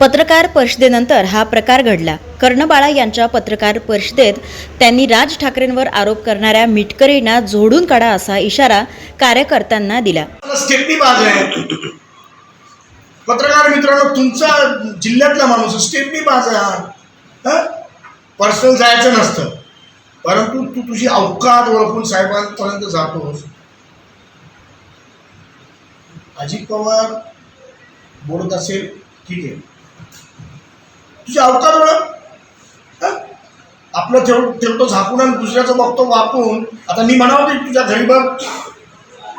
पत्रकार परिषदेनंतर हा प्रकार घडला. कर्णबाळा यांच्या पत्रकार परिषदेत त्यांनी राज ठाकरेंवर आरोप करणाऱ्या मिटकरींना झोडून काढा असा इशारा कार्यकर्त्यांना दिला. पत्रकार मित्रांनो तुमचा जिल्ह्यातला माणूस स्टेपनी बाज पर्सनल जायचं नसतं. परंतु तू तुझी अवकात ओळखून साहेबांपर्यंत जातोस अजित पवार बोलत असेल ठीक आहे. तुझी अवतार ओळख आपलं ठेव ठेवतो झाकून आणि दुसऱ्याचं बघतो वाकून. आता मी म्हणावं की तुझ्या घरी बघ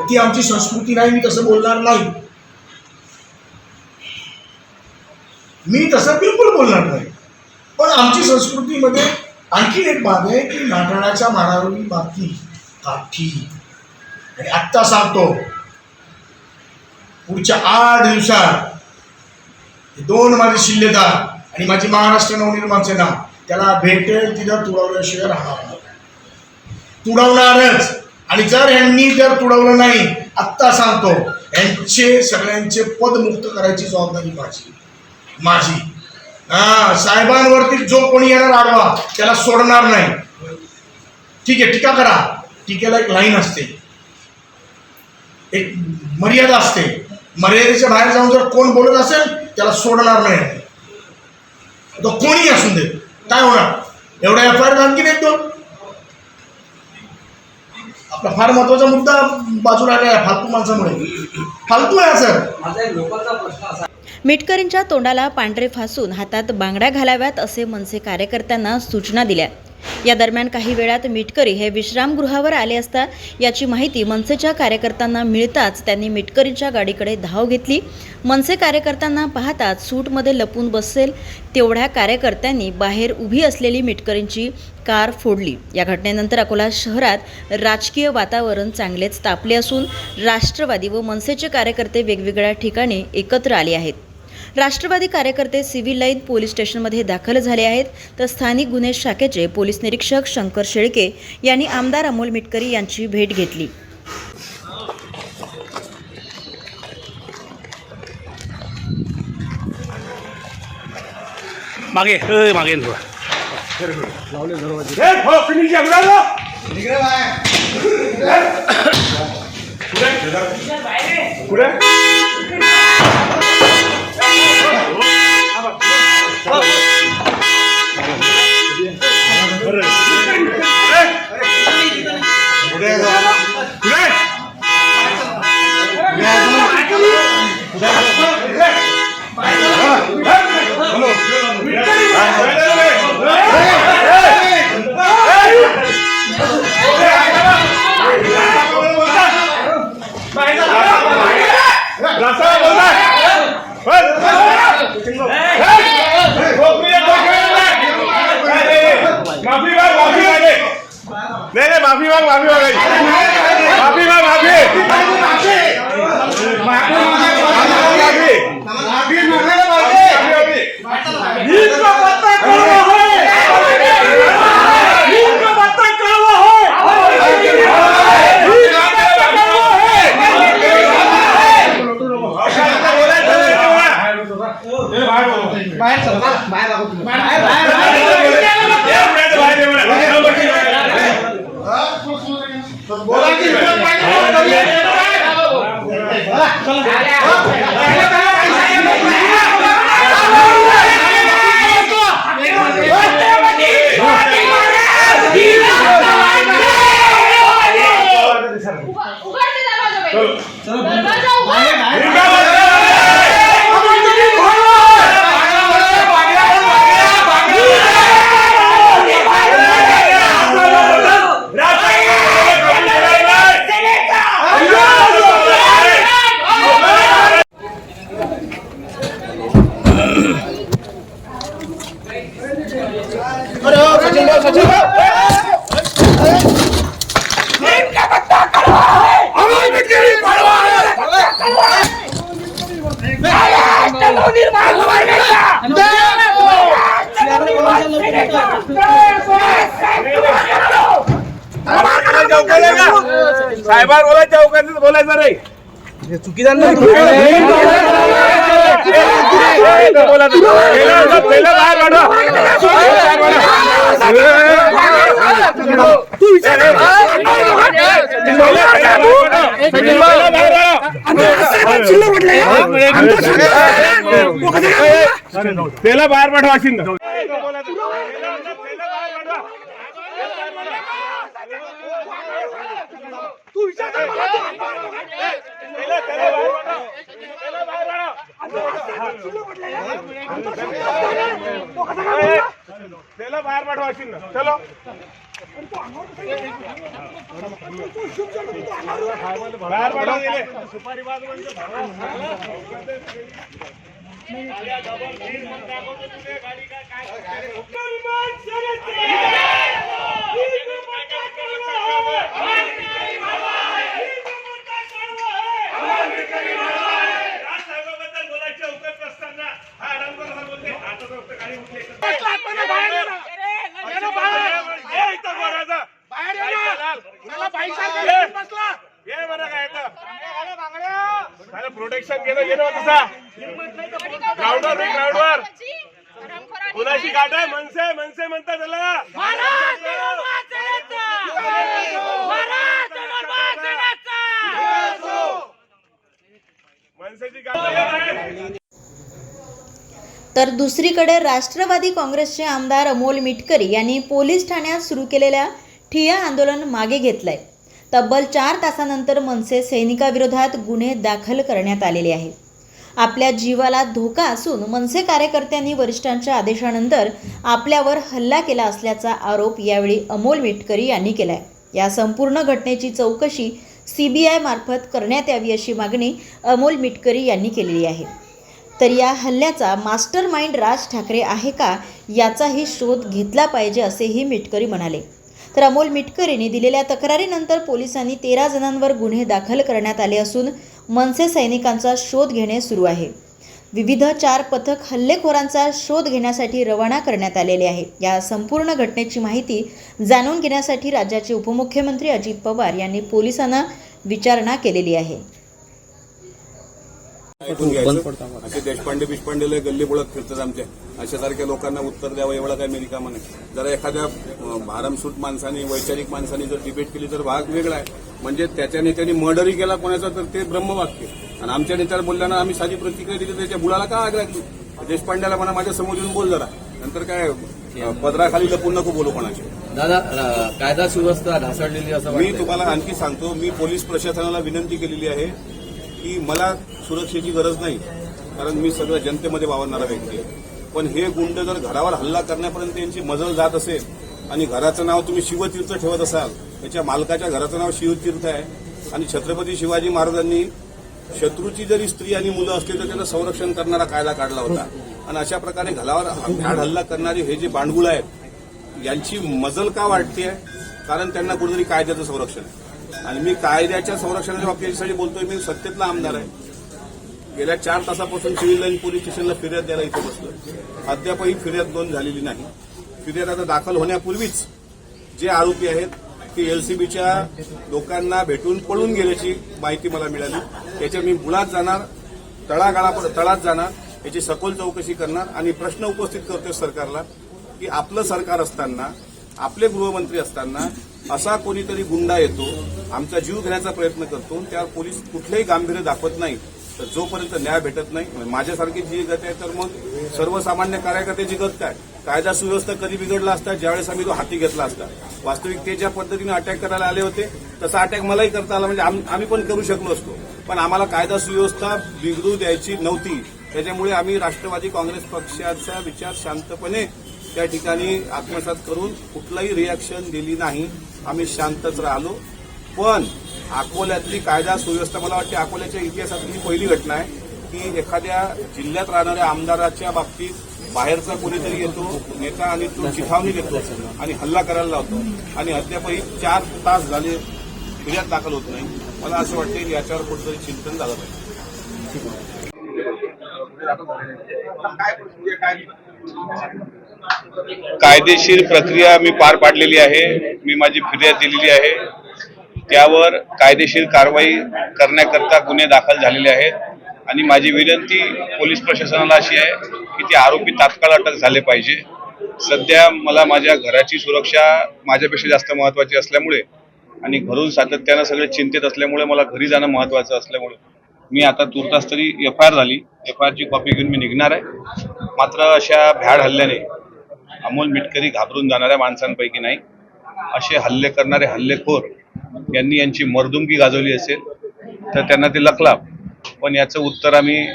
ती आमची संस्कृती नाही मी तसं बोलणार नाही. मी तसं बिलकुल बोलणार नाही. पण आमची संस्कृतीमध्ये आणखी एक बाब आहे की नाठाळाच्या मारावरी माती काठी. आणि आत्ता सांगतो पुढच्या आठ दिवसात दोन माझे शिल्लेदार आणि माझी महाराष्ट्र नवनिर्माण सेना त्याला भेटेल तिथं तुडवल्याशिवाय राहणार तुडवणारच. आणि जर यांनी जर तुडवलं नाही आत्ता सांगतो यांचे सगळ्यांचे पद मुक्त करायची जबाबदारी माझी. माझी. हा साहेबांवरती जो कोणी येणार आडवा त्याला सोडणार नाही. ठीक आहे टीका करा. टीकेला एक लाईन असते. एक मर्यादा असते. मर्यादेच्या बाहेर जाऊन जर कोण बोलत असेल त्याला सोडणार नाही. तो कोणी असू दे? काय होणार? एवढा एफ आय आर आणखी एक दोन. आपला फार महत्त्वाचा मुद्दा बाजूला आला आहे फालतू माणसामुळे. फालतू आहे सर. माझा एक लोकलचा प्रश्न असा मिटकरींच्या तोंडाला पांढरे फासून हातात बांगड्या घालाव्यात असे मनसे कार्यकर्त्यांना सूचना दिल्या. या दरम्यान काही वेळात मिटकरी हे विश्रामगृहावर आले असता याची माहिती मनसेच्या कार्यकर्त्यांना मिळताच त्यांनी मिटकरींच्या गाडीकडे धाव घेतली. मनसे कार्यकर्त्यांना पाहताच सूटमध्ये लपून बसेल तेवढ्या कार्यकर्त्यांनी बाहेर उभी असलेली मिटकरींची कार फोडली. या घटनेनंतर अकोला शहरात राजकीय वातावरण चांगलेच तापले असून राष्ट्रवादी व मनसेचे कार्यकर्ते वेगवेगळ्या ठिकाणी एकत्र आले आहेत. राष्ट्रवादी कार्यकर्ते सिव्हिल लाईन पोलीस स्टेशनमध्ये दाखल झाले आहेत. तर स्थानिक गुन्हे शाखेचे पोलीस निरीक्षक शंकर शेळके यांनी आमदार अमोल मिटकरी यांची भेट घेतली. मागे ए, मागे थोडा Whoa. नाही साहेबांना बोलायचं. चौकात बोलायचं नाही चुकीदार नाही बोला पहिलं पहिलं बाहेर काढा. पहिलं तू काढा. पहिलं बाहेर काढा. त्याला बाहेर पाठवा असेल त्याला बाहेर पाठवा असेल ना चलो बाहेर पाठवा गेले सुपारी बाद म्हणजे काय बोलायचे अवकाश नसताना हा आडमकर असं बोलते आता फक्त गाडी उठली ये इथं बोलायचं. ये. ये बरं काय इथं. त्याला प्रोटेक्शन केलं गेलं होतं तसा ग्राउंडवर ग्राउंडवर कुणाची गाठ आहे मनसे मनसे म्हणतात त्याला मनसेची गाठ आहे. तर दुसरीकडे राष्ट्रवादी काँग्रेसचे आमदार अमोल मिटकरी यांनी पोलीस ठाण्यात सुरू केलेल्या ठिया आंदोलन मागे घेतलंय. तब्बल चार तासानंतर मनसे सैनिकाविरोधात गुन्हे दाखल करण्यात आलेले आहे आपल्या जीवाला धोका असून मनसे कार्यकर्त्यांनी वरिष्ठांच्या आदेशानंतर आपल्यावर हल्ला केला असल्याचा आरोप यावेळी अमोल मिटकरी यांनी केलाय. या संपूर्ण घटनेची चौकशी सी बी आयमार्फत करण्यात यावी अशी मागणी अमोल मिटकरी यांनी केलेली आहे. तर या हल्ल्याचा मास्टर माइंड राज ठाकरे आहे का याचाही शोध घेतला पाहिजे असेही मिटकरी म्हणाले. तर अमोल मिटकरीने दिलेल्या तक्रारीनंतर पोलिसांनी तेरा जणांवर गुन्हे दाखल करण्यात आले असून मनसे सैनिकांचा शोध घेणे सुरू आहे. विविध चार पथक हल्लेखोरांचा शोध घेण्यासाठी रवाना करण्यात आलेले आहे. या संपूर्ण घटनेची माहिती जाणून घेण्यासाठी राज्याचे उपमुख्यमंत्री अजित पवार यांनी पोलिसांना विचारणा केलेली आहे. असे देशपांडे बिशपांडेला गल्ली बोळत फिरतात आमच्या अशासारख्या लोकांना उत्तर द्यावं एवढा काही मेरिका नाही. जरा एखाद्या भारमसूट माणसाने वैचारिक माणसाने जर डिबेट केली तर भाग वेगळा आहे. म्हणजे त्याच्या नेत्याने मर्डरही केला कोणाचा तर ते ब्रह्मवाक्य. आणि आमच्या नेत्याला बोलल्यानं आम्ही साधी प्रतिक्रिया दिली त्याच्या मुलाला का आग लागली देशपांड्याला म्हणा माझ्यासमोर येऊन बोल जरा. नंतर काय पदराखाली लपून नको बोलू कोणाचे. दादा कायदा सुव्यवस्था ढासळलेली असं मी. तुम्हाला आणखी सांगतो मी पोलीस प्रशासनाला विनंती केलेली आहे. की मला सुरक्षेची गरज नाही कारण मी सगळं जनतेमध्ये वावरणारा व्यक्ती आहे. पण हे गुंड जर घरावर हल्ला करण्यापर्यंत यांची मजल जात असेल आणि घराचं नाव तुम्ही शिवतीर्थ ठेवत असाल त्याच्या मालकाच्या घराचं नाव शिवतीर्थ आहे आणि छत्रपती शिवाजी महाराजांनी शत्रूची जरी स्त्री आणि मुलं असली तर त्यांना संरक्षण करणारा कायदा काढला होता. आणि अशा प्रकारे घरावर भ्याड हल्ला करणारे हे जे बांडगुळ आहेत यांची मजल का वाटते कारण त्यांना कुठेतरी कायद्याचं संरक्षण आहे. आणि मी कायद्याच्या संरक्षणाच्या बाबतीसाठी बोलतोय मी सत्तेतला आमदार आहे. गेल्या चार तासापासून सिव्हिल लाईन पोलीस स्टेशनला फिर्याद द्यायला इथं बसलोय. अद्यापही फिर्याद नोंद झालेली नाही. फिर्याद आता दाखल होण्यापूर्वीच जे आरोपी आहेत ते एलसीबीच्या लोकांना भेटून पळून गेल्याची माहिती मला मिळाली. त्याच्या मी मुळात जाणार तळागाळा तळात जाणार याची सखोल चौकशी करणार आणि प्रश्न उपस्थित करतोय सरकारला की आपलं सरकार असताना आपले गृहमंत्री असताना असा कोणीतरी गुंडा येतो आमचा जीव घेण्याचा प्रयत्न करतो त्यावर पोलीस कुठलंही गांभीर्य दाखवत नाही. तर जोपर्यंत न्याय भेटत नाही म्हणजे माझ्यासारखी जी गत आहे तर मग सर्वसामान्य कार्यकर्त्याची गत काय कायदा सुव्यवस्था कधी बिघडला असता ज्यावेळेस आम्ही तो हाती घेतला असता. वास्तविक ते ज्या पद्धतीने अटॅक करायला आले होते तसा अटॅक मलाही करता आला म्हणजे आम्ही पण करू शकलो असतो. पण आम्हाला कायदा सुव्यवस्था बिघडू द्यायची नव्हती. त्याच्यामुळे आम्ही राष्ट्रवादी काँग्रेस पक्षाचा विचार शांतपणे त्या ठिकाणी आत्मसात करून कुठलंही रिॲक्शन दिली नाही. आम्ही शांतच राहिलो. पण अकोल्यातली कायदा सुव्यवस्था मला वाटते अकोल्याच्या इतिहासातली ही पहिली घटना आहे की एखाद्या जिल्ह्यात राहणाऱ्या आमदाराच्या बाबतीत बाहेरचा कोणीतरी येतो नेता आणि तो चिथावणी देतो आणि हल्ला करायला लावतो. आणि अद्यापही चार तास झाले फिर्याद दाखल होत नाही. मला असं वाटतं की याच्यावर कुठेतरी चिंतन झालं पाहिजे. कायदेशीर प्रक्रिया मी पार पाडलेली आहे. मी माझी फिर्याद दिलेली आहे. त्यावर कायदेशीर कारवाई करण्याकरता गुन्हे दाखल झालेले आहेत. आणि माझी विनंती पोलीस प्रशासनाला अशी आहे की ते आरोपी तात्काळ अटक झाले पाहिजे. सध्या मला माझ्या घराची सुरक्षा माझ्यापेक्षा जास्त महत्त्वाची असल्यामुळे आणि घरून सातत्यानं सगळे चिंतेत असल्यामुळे मला घरी जाणं महत्त्वाचं असल्यामुळे मी आता तुर्तास तरी एफ आय आर झाली. एफ आय आरची कॉपी घेऊन मी निघणार आहे. मात्र अशा भ्याड हल्ल्याने अमोल मिटकरी घाबरून जाणाऱ्या माणसांपैकी नाही. असे हल्ले करणारे हल्लेखोर यांनी यांची मर्दुंगी गाजवली असेल तर त्यांना ते लकला पण याचं उत्तर आम्ही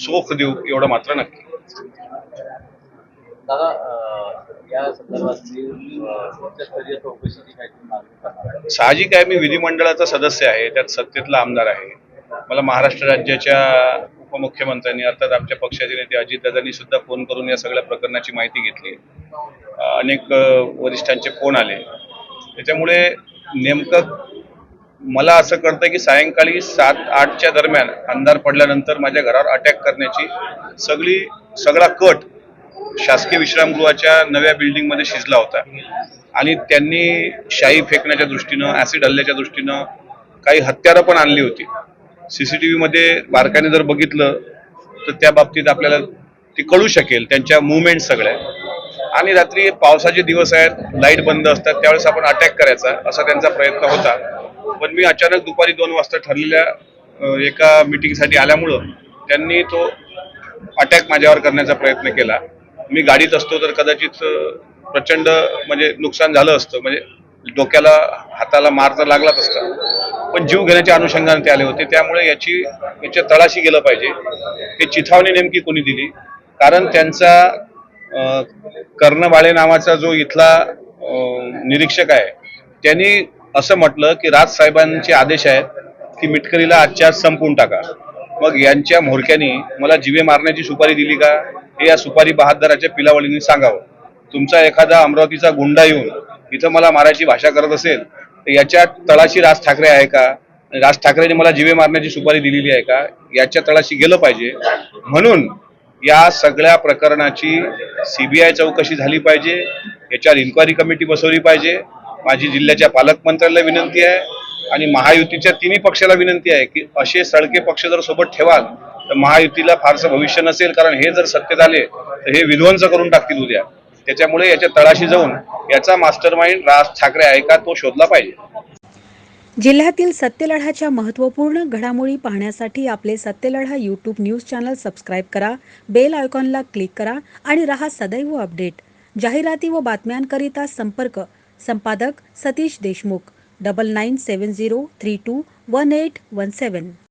चोख देऊ एवढं मात्र नक्की. दादा या साहजिक आहे मी विधिमंडळाचा सदस्य आहे त्यात सत्तेतला आमदार आहे. मला महाराष्ट्र राज्याच्या उपमुख्यमंत्र्यांनी अर्थात आमच्या पक्षाचे नेते अजितदादांनी सुद्धा फोन करून या सगळ्या प्रकरणाची माहिती घेतली. अनेक वरिष्ठांचे फोन आले. त्याच्यामुळे नेमकं मला असं कळतं की सायंकाळी सात आठच्या दरम्यान अंधार पडल्यानंतर माझ्या घरावर अटॅक करण्याची सगळी सगळा कट शासकीय विश्रामगृहाच्या नव्या बिल्डिंगमध्ये शिजला होता. आणि त्यांनी शाई फेकण्याच्या दृष्टीनं ऍसिड हल्ल्याच्या दृष्टीनं काही हत्यारं पण आणली होती. सीसीटीव्ही मध्ये बारकाने जर बघितलं तर त्या बाबतीत आपल्याला ते कळू शकेल त्यांच्या मुवमेंट सगळ्या. आणि रात्री पावसाचे दिवस आहेत लाइट बंद असतात त्यावेळेस आपण अटॅक करायचा असा त्यांचा प्रयत्न होता. पण मी अचानक दुपारी दोन वाजता ठरलेल्या एका मिटिंगसाठी आल्यामुळं त्यांनी तो अटॅक माझ्यावर करण्याचा प्रयत्न केला. मी गाडीत असतो तर कदाचित प्रचंड म्हणजे नुकसान झालं असतं. म्हणजे डोक्याला हाताला मार तर लागलाच असता. पण जीव घेण्याच्या अनुषंगाने ते आले होते. त्यामुळे याची याच्या तळाशी गेलं पाहिजे. हे चिथावणी नेमकी कोणी दिली? कारण त्यांचा कर्णबाळे नावाचा जो इथला निरीक्षक आहे त्यांनी असं म्हटलं की राज साहेबांचे आदेश आहेत की मिटकरीला आजच्या आज संपवून टाका. मग यांच्या म्होरक्यांनी मला जिवे मारण्याची सुपारी दिली का? हे या सुपारी बहादराच्या पिलावळींनी सांगावं. तुमचा एखादा अमरावतीचा गुंडा येऊन इथं मला मारायची भाषा करत असेल तर याच्या तळाशी राज ठाकरे आहे का? राज ठाकरेंनी मला जिवे मारण्याची सुपारी दिलेली आहे का? याच्या तळाशी गेलं पाहिजे. म्हणून या सगळ्या प्रकरणाची सीबीआय चौकशी झाली पाहिजे. याच्यावर इन्क्वायरी कमिटी बसवली पाहिजे. माझी जिल्ह्याच्या पालकमंत्र्याला विनंती आहे आणि महायुतीच्या तिन्ही पक्षाला विनंती आहे की असे सळके पक्ष जर सोबत ठेवाल तर महायुतीला फारसं भविष्य नसेल कारण हे जर सत्तेत आले तर हे विध्वंस करून टाकतील उद्या. त्याच्यामुळे याच्या तळाशी जाऊन याचा मास्टर माइंड राज ठाकरे आहे का तो शोधला पाहिजे. जिल्ह्यातील सत्यलढाच्या महत्त्वपूर्ण घडामोडी पाहण्यासाठी आपले Satyaladha YouTube news channel subscribe करा बेल आयकॉनला क्लिक करा आणि रहा सदैव अपडेट जाहिराती व बातम्यांकरिता संपर्क. संपादक Satish Deshmukh. Double nine seven zero three two one eight one seven